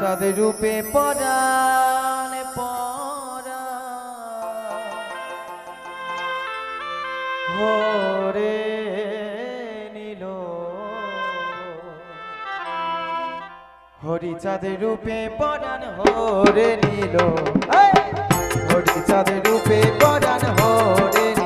চাঁদ রূপে পরাণ পরা। হরে নীল। হরি রূপে পরাণ হরে নীল। হরি রূপে পরাণ হরে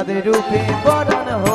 চাঁদের রূপে বরণ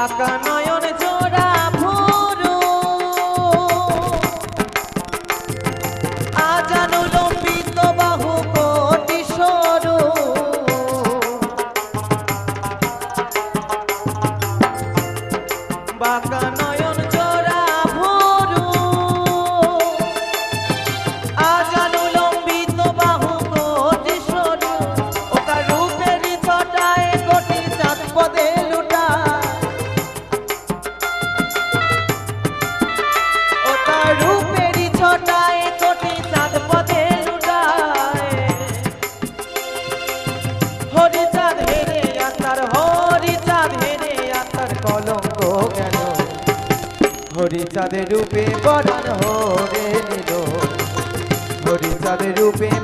কাকা চাঁদের রূপে বরণ হরে নিল। হরি চাঁদের রূপে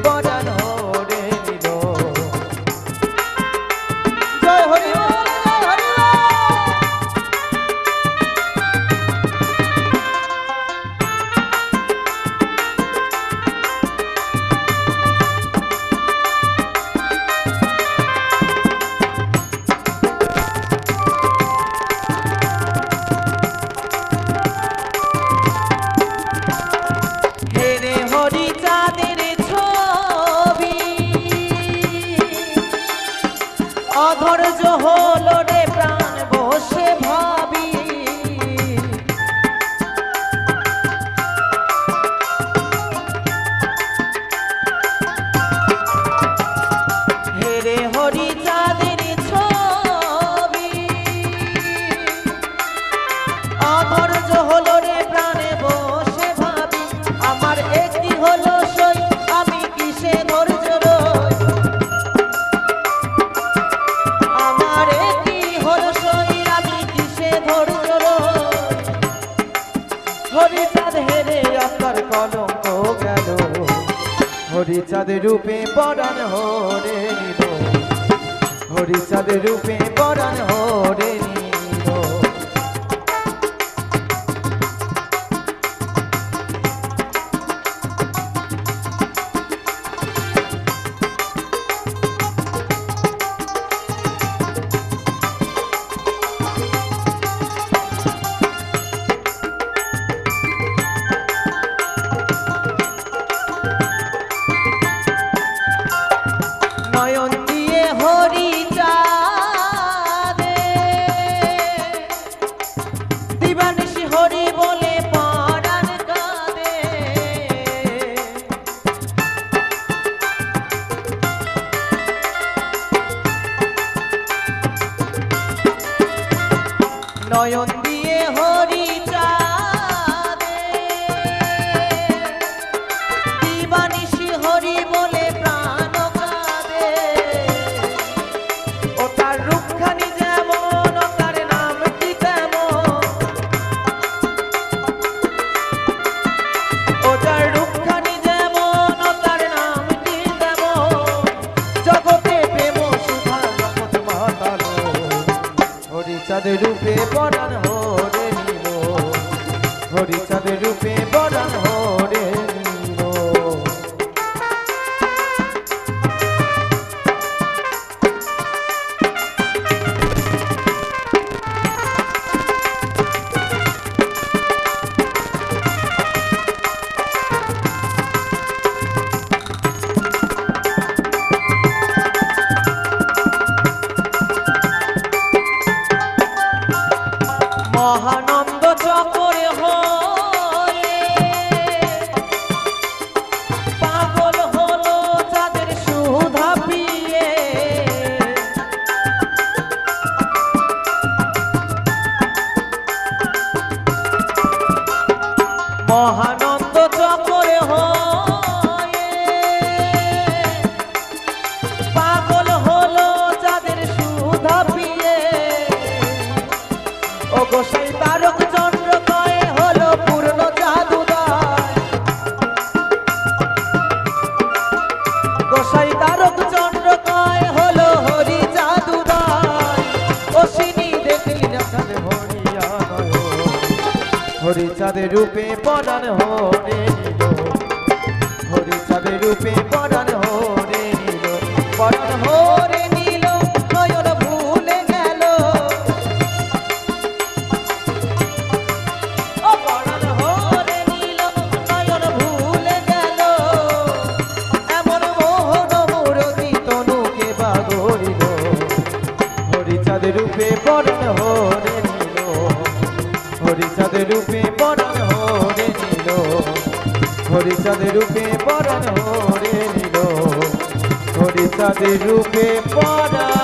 কলঙ্ক গেল। হরিচাঁদ রূপে পরাণ হরে নিব হরিচাঁদ রূপে পরাণ হরে নিব নয়ন দিয়ে হরি চা চাঁদের রূপে পরাণ হরে নিব হরি চাঁদের রূপে মহানন্দ চকরে হলে। পাগল হলো তাদের সুধা পিয়ে। মহান হরি চাঁদের রূপে পরাণ হরে নিল। হরি চাঁদের রূপে পরাণ হরে নিল। পরাণ হরে রূপে পরাণ হরে নিল। হরিচাঁদের রূপে পরাণ